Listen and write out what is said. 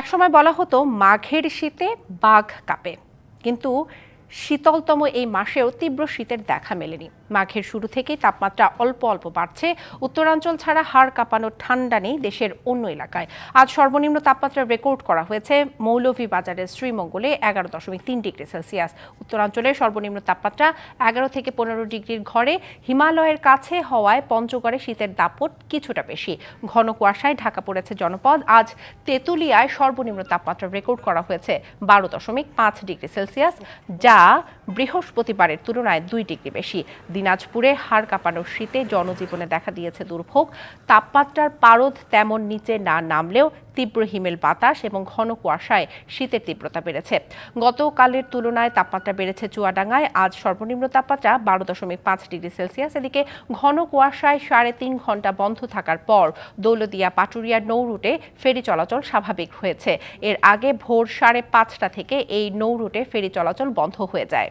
একসময় বলা হতো মাঘের শীতে বাঘ কাঁপে। কিন্তু শীতলতম এই মাসেও তীব্র শীতের দেখা মেলেনি। মাঘের শুরু থেকেই তাপমাত্রা অল্প অল্প বাড়ছে। উত্তরাঞ্চল ছাড়া হাড় কাঁপানো ঠান্ডা নেই দেশের অন্য এলাকায়। আজ সর্বনিম্ন তাপমাত্রা রেকর্ড করা হয়েছে মৌলভীবাজারের শ্রীমঙ্গলে এগারো দশমিক তিন ডিগ্রি সেলসিয়াস। উত্তরাঞ্চলের সর্বনিম্ন তাপমাত্রা এগারো থেকে পনেরো ডিগ্রির ঘরে। হিমালয়ের কাছে হওয়ায় পঞ্চগড়ে শীতের দাপট কিছুটা বেশি। ঘন কুয়াশায় ঢাকা পড়েছে জনপদ। আজ তেঁতুলিয়ায় সর্বনিম্ন তাপমাত্রা রেকর্ড করা হয়েছে বারো দশমিক পাঁচ ডিগ্রি সেলসিয়াস, যা বৃহস্পতিবারের তুলনায় দুই ডিগ্রি বেশি। দিনাজপুরে হাড় কাঁপানোর শীতে জনজীবনে দেখা দিয়েছে দুর্ভোগ। তাপমাত্রার পারদ তেমন নিচে না নামলেও তীব্র হিমেল বাতাস এবং ঘন কুয়াশায় শীতের তীব্রতা বেড়েছে। গতকালের তুলনায় তাপমাত্রা বেড়েছে চুয়াডাঙ্গায়। আজ সর্বনিম্ন তাপমাত্রা বারো দশমিক পাঁচ ডিগ্রি সেলসিয়াস। এদিকে ঘন কুয়াশায় সাড়ে তিন ঘণ্টা বন্ধ থাকার পর দৌলদিয়া, পাটুরিয়া, নৌ রুটে ফেরি চলাচল স্বাভাবিক হয়েছে। এর আগে ভোর সাড়ে পাঁচটা থেকে এই নৌ রুটে ফেরি চলাচল বন্ধ 会在